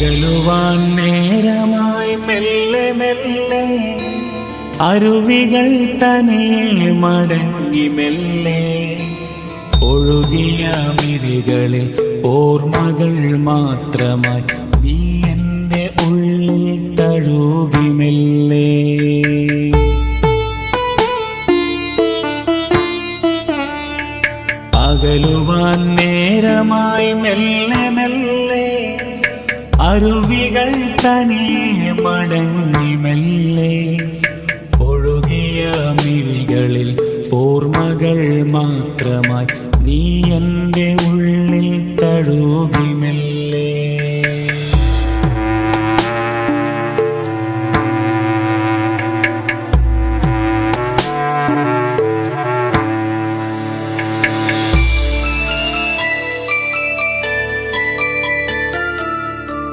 അകലുവാൻ നേരമായി മെല്ലെ മെല്ലെ അരുവികൾ തന്നെ മടങ്ങി മെല്ലെ. ഒഴുകിയ മിഴികളിൽ ഓർമ്മകൾ മാത്രമായി നീ എന്റെ ഉള്ളിൽ തഴുകി മെല്ലെ. അകലുവാൻ നേരമായി മെല്ലെ അരുവികൾ തനിയെ മടങ്ങി മെല്ലെ. ഒഴുകിയ മിഴികളിൽ ഓർമ്മകൾ മാത്രമായി നീ എന്റെ ഉള്ളിൽ തഴുകി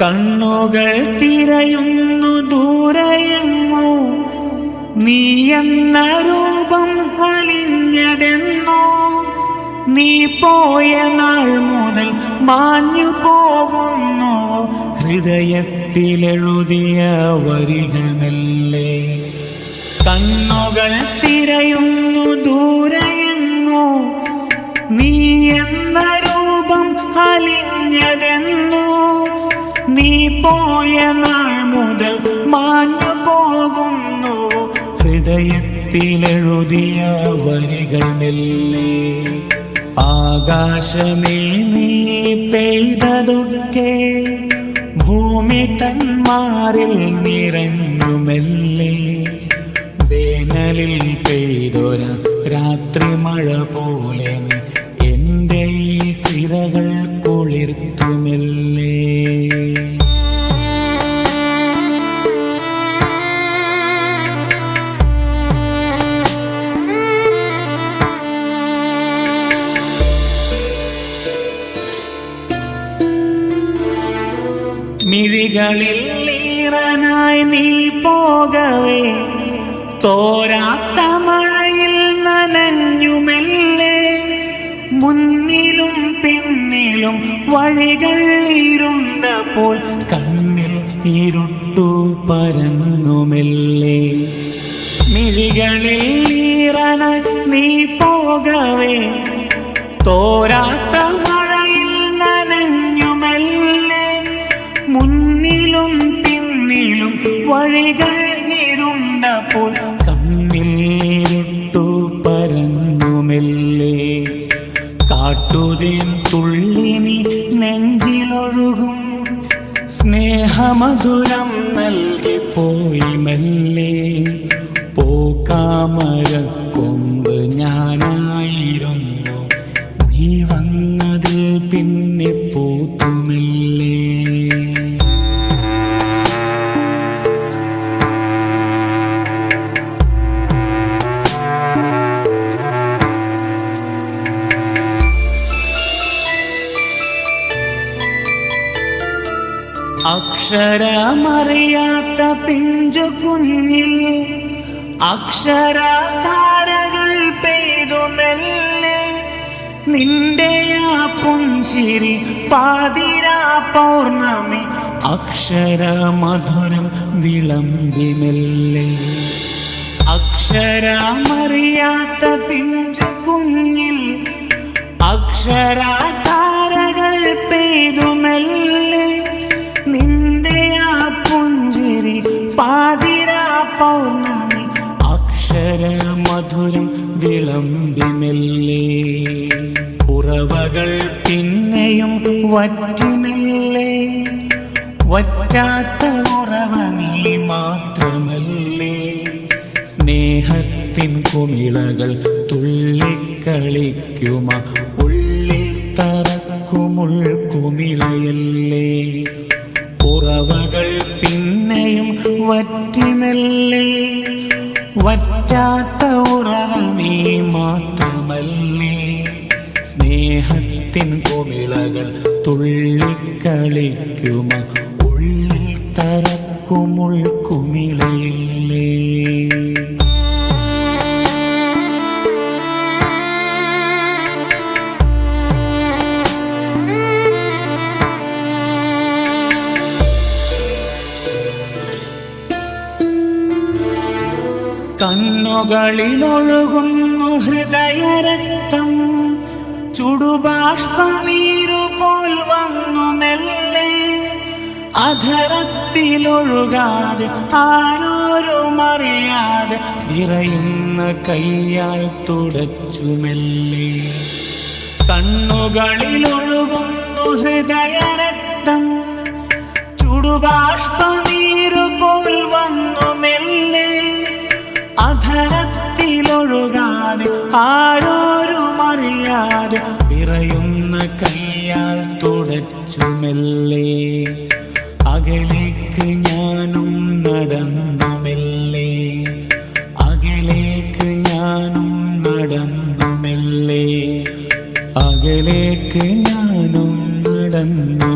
കണ്ണുകൾ തിരയുന്നു ദൂരയെങ്ങോ? നീ എന്ന രൂപം അലിഞ്ഞതെന്നോ? നീ പോയ നാൾ മുതൽ മാഞ്ഞു പോകുന്നു. ഹൃദയത്തിലെഴുതിയ വരികൾ മെല്ലെ കണ്ണുകൾ തിരയുന്നു ദൂരയെങ്ങോ? നീ എന്ന രൂപം അലിഞ്ഞതെന്നോ? നീ പോയ നാൾ മുതൽ മാഞ്ഞു പോകുന്നു. ഹൃദയത്തിലെഴുതിയ വരികൾ മെല്ലേ. ആകാശമേ നീ പെയ്തതൊക്കെ ഭൂമി തന്മാറിൽ നിറഞ്ഞു മെല്ലെ. വേനലിൽ പെയ്തൊര രാത്രി മഴ പോലെ എന്റെ ഈ സിരകൾ കുളിർത്തുമെല്ലേ മിഴികളിൽ ഈറനായി നീ പോകവേ. തോരാത്ത മഴയിൽ നനഞ്ഞുമെല്ലേ. മുന്നിലും പിന്നിലും വഴികൾ ഇരുണ്ടപ്പോൾ കണ്ണിൽ ഇരുട്ടു പരന്നുമെല്ലേ. മിഴികളിൽ ഈറനായി നീ പോകവേ. തോരാത്ത വഴികൾ ഇരുണ്ടപ്പോൾ കണ്ണിൽ ഇരുട്ടു പരന്നുമെല്ലേ? കാട്ടുതേൻ തുള്ളിനി നെഞ്ചിലൊഴുകും. സ്നേഹമധുരം നൽകി പോയി മെല്ലെ പോക്കാമരക്കൊമ്പ് ഞാനായിരുന്നു അക്ഷരമറിയാത്ത പിഞ്ചു കുഞ്ഞിൽ അക്ഷരധാരകൾ പെയ്തു മെല്ലെ നിന്റെ ആ പുഞ്ചിരി പാതിരാ പൗർണമി അക്ഷരമധുരം വിളമ്പി മെല്ലെ അക്ഷരമറിയാത്ത പിഞ്ചു കുഞ്ഞിൽ അക്ഷരധാരകൾ പൗർണമി. അക്ഷരമധുരം വിളമ്പി മെല്ലെ ഉറവകൾ പിന്നെയും വറ്റിമില്ലേ. വറ്റാത്ത ഉറവ നീ മാത്രമല്ലേ. സ്നേഹത്തിൻ കുമിളകൾ തുള്ളിക്കളിക്കുമ. ഉള്ളിൽ തറക്കുമുൾ കുമിളയല്ലേ. ഉറവകൾ വറ്റിമല്ലേ വറ്റാത്ത ഉറവ മാത്രമല്ലേ? സ്നേഹത്തിൻ കുമിളകൾ തുള്ളിക്കളിക്കുമ? ഉള്ളിൽ തറക്കുമുൾ കുമിളയില്ലേ? കണ്ണുകളിലൊഴുകുന്നു ഹൃദയരക്തം. ചുടുബാഷ്പനീരുപോൽ വന്നു മെല്ലെ അധരത്തിലൊഴുകാതെ ആരോരും അറിയാതെ നിറയുന്ന കയ്യാൽ തുടച്ചു മെല്ലെ കണ്ണുകളിലൊഴുകുന്നു ഹൃദയരക്തം. ചുടുബാഷ്പനീരുപോൽ വന്നു മെല്ലെ അധരത്തിലൊഴുകാതെ ആരോരും അറിയാതെ വിറയുന്ന കയ്യാൽ തുടച്ചു മെല്ലേ. അകലേക്ക് ഞാനും നടന്നു മെല്ലേ. അകലേക്ക് ഞാനും നടന്നു മെല്ലേ. അകലേക്ക് ഞാനും നടന്നു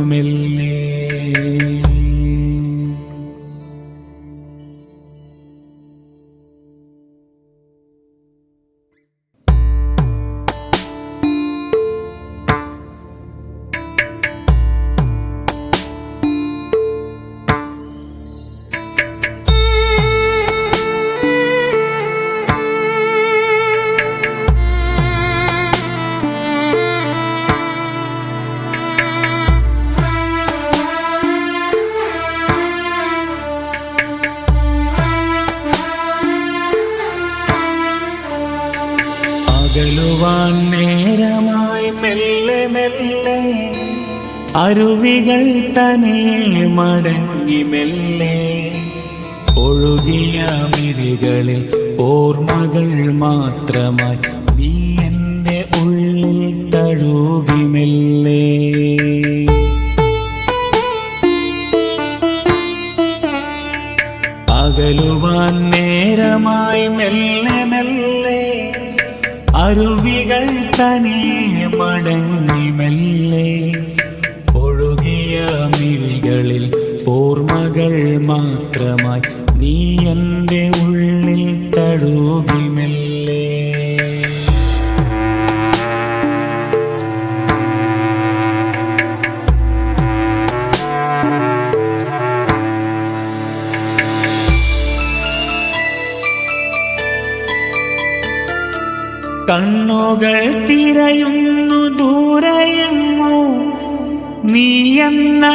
അരുവികൾ തന്നെ മടങ്ങി മെല്ലെ. ഒഴുകിയ മിഴികളിൽ ഓർമ്മകൾ മാത്രമായി നീ എന്റെ ഉള്ളിൽ തഴുകി മെല്ലെ. അകലുവാൻ നേരമായി മെല്ലെ മെല്ലെ. അരുവികൾ തനിയെ മടങ്ങി മെല്ലെ. നീ എന്റെ ഉള്ളിൽ തഴുകി മെല്ലെ കണ്ണുകൾ തിരയുന്നു ദൂരയെങ്ങോ നീ എന്ന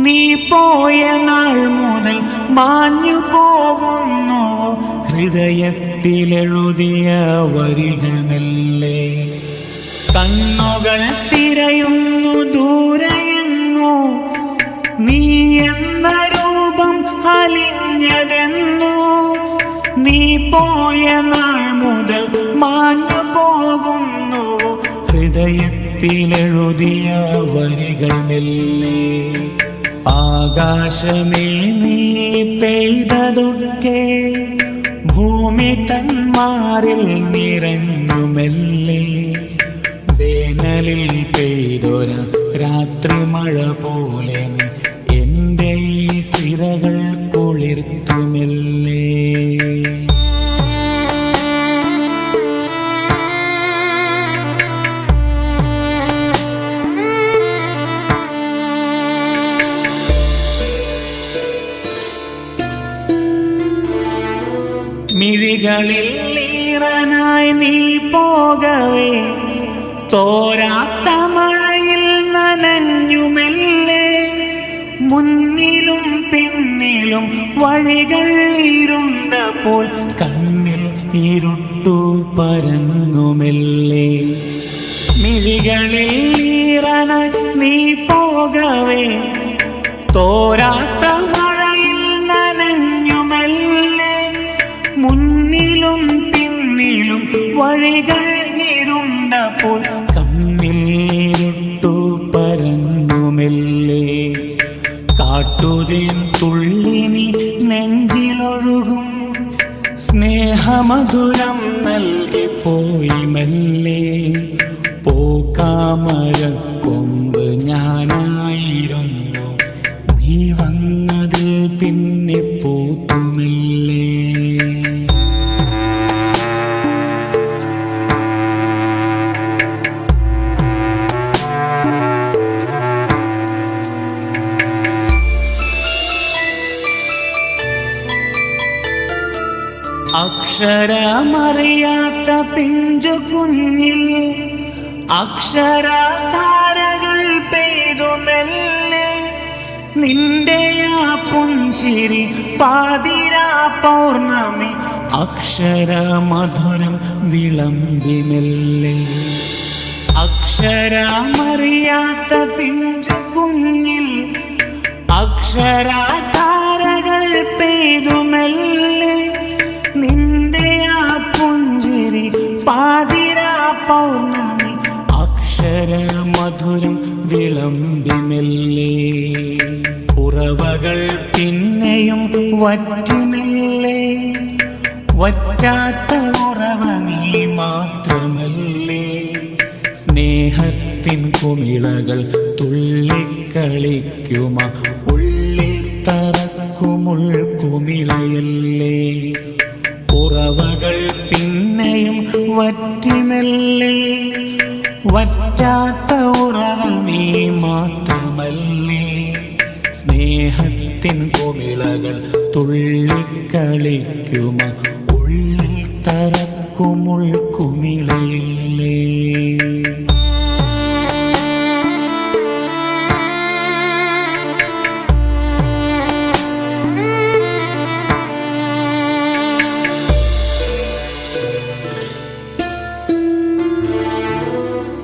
നീ പോയ നാൾ മുതൽ മാഞ്ഞു പോകുന്നു. ഹൃദയത്തിലെഴുതിയ വരികൾ മെല്ലെ കണ്ണുകൾ തിരയുന്നു ദൂരയെങ്ങോ. നീ എന്ന രൂപം അലിഞ്ഞതെന്നു. നീ പോയ നാൾ മുതൽ മാഞ്ഞു പോകുന്നു. ഹൃദയത്തിലെഴുതിയ വരികൾ മെല്ലെ ആകാശമേ നീ പെയ്തതൊക്കെ ഭൂമി തന്മാറിൽ നിറഞ്ഞുമല്ലേ? വേനലിൽ പെയ്തൊര രാത്രി മഴ പോലെ നീ എന്റെ ഈ സിരകൾ കുളിർത്തുമില്ലേ? മിഴികളിൽ ഈറനായി നീ പോകവേ. തോരാത്ത മഴയിൽ നനഞ്ഞുമെല്ലേ. മുന്നിലും പിന്നിലും വഴികൾ ഇരുണ്ടപ്പോൾ കണ്ണിൽ ഇരുട്ടു പരന്നുമെല്ലേ. മിഴികളിൽ ഈറനായി നീ പോകവേ. തോരാത്ത വഴികൾ ഇരുണ്ടപ്പോൾ കണ്ണിൽ ഇരുട്ടു പരങ്ങുമെല്ലേ കാട്ടുതേൻ തുള്ളിനി നെഞ്ചിലൊഴുകും. സ്നേഹമധുരം നൽകി പോയി മെല്ലേ. പോക്കാമര അക്ഷരമറിയാത്ത പിഞ്ചു കുഞ്ഞിൽ അക്ഷരധാരകൾ താരകൾ മെല്ലെ. നിന്റെ ആ പുഞ്ചിരി പാതിരാ പൗർണമി അക്ഷരമധുരം വിളമ്പിമെല്ലെ അക്ഷരമറിയാത്ത പിഞ്ചു കുഞ്ഞിൽ അക്ഷരധാരകൾ താരകൾ മെല്ലെ. പാതിരാ പൗർണമി. അക്ഷരമധുരം മധുരം മെല്ലെ. ഉറവകൾ പിന്നെയും വറ്റുമില്ലേ വറ്റാത്ത ഉറവ നീ മാത്രമല്ലേ. സ്നേഹത്തിൻ കുമിളകൾ തുള്ളിക്കളിക്കുമ. ഉള്ളിൽ തറക്കുമുൾ കുമിളയല്ലേ. ഉറവകൾ പിന്നെയും വറ്റിമല്ലേ വറ്റാത്ത ഉറവ നീ മാത്രമല്ലേ? സ്നേഹത്തിൻ കുമിളകൾ തുള്ളിക്കളിക്കുമ ഉള്ളിൽ തറക്കുമുൾ കുമിളയില്ലേ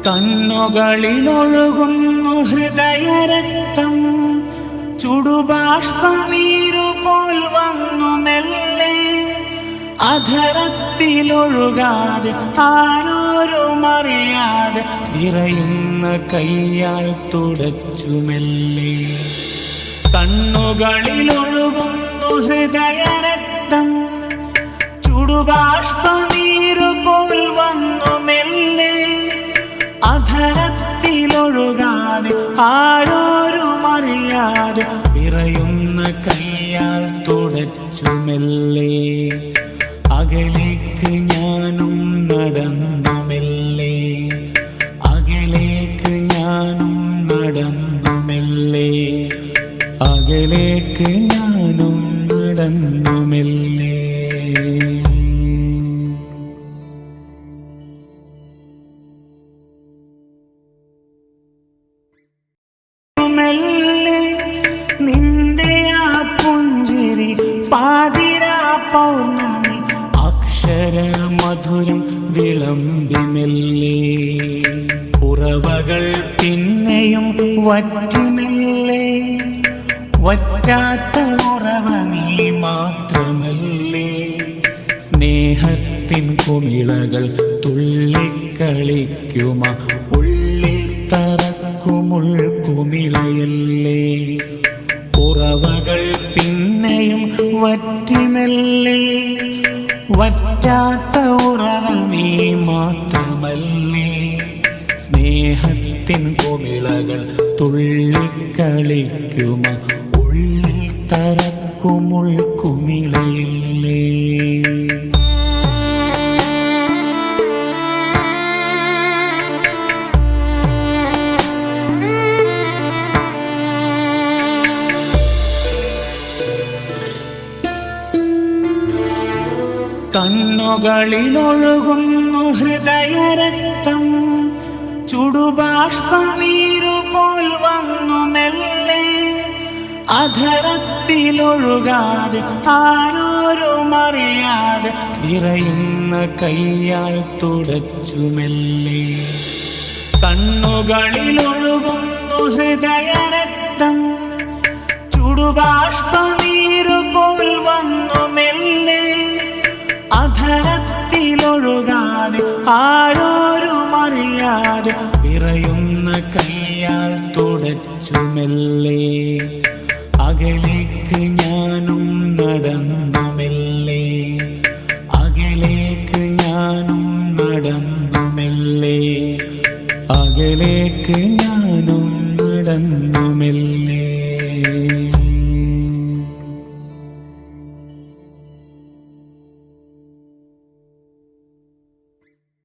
കണ്ണുകളിലൊഴുകുന്നു ഹൃദയരക്തം. ചുടുബാഷ്പനീരുപോൽ വന്നു മെല്ലെ. അധരത്തിലൊഴുകാതെ ആരോരും അറിയാതെ നിറയുന്ന കയ്യാൽ തുടച്ചു മെല്ലെ. കണ്ണുകളിലൊഴുകുന്നു ഹൃദയരക്തം. ചുടുബാഷ്പനീരുപോൽ വന്നു മെല്ലെ. അധരത്തിലൊഴുകാതെ ആരോരും അറിയാതെ വിറയുന്ന കയ്യാൽ തുടച്ചു മെല്ലെ. അകലേക്ക് ഞാനും നടന്നു മെല്ലെ അകലേക്ക് ഞാനും നടന്നു മെല്ലെ അകലേക്ക് ഞാനും നടന്നു മെല്ലെ വറ്റിമെല്ലെ? വറ്റാത്ത ഉറവ നീ മാത്രമല്ലേ? സ്നേഹത്തിൻ കുമിളകൾ തുള്ളിക്കളിക്കുമ. ഉള്ളിൽ തറക്കുമുൾ കുമിളയല്ലേ? ഉറവകൾ പിന്നെയും വറ്റുമല്ലേ? വറ്റാത്ത ഉറവ നീ മാത്രമല്ലേ? സ്നേഹത്തിൻ കുമിളകൾ തുള്ളിക്കളിക്കുമ? ഉള്ളിൽ തറക്കുമുൾ കുമിളയില്ലേ കണ്ണുകളിലൊഴുകുന്നു ഹൃദയരക്തം ചുടുബാഷ്പനീരുപോൽ വന്നു മെല്ലെ അധരത്തിലൊഴുകാതെ ആരോരും അറിയാതെ നിറയുന്ന കയ്യാൽ തുടച്ചു മെല്ലെ കണ്ണുകളിലൊഴുകുന്നു ഹൃദയരക്തം. ചുടുബാഷ്പനീരുപോൽ വന്നു മെല്ലെ അധരത്തിലൊഴുകാതെ ആരോരും അറിയാതെ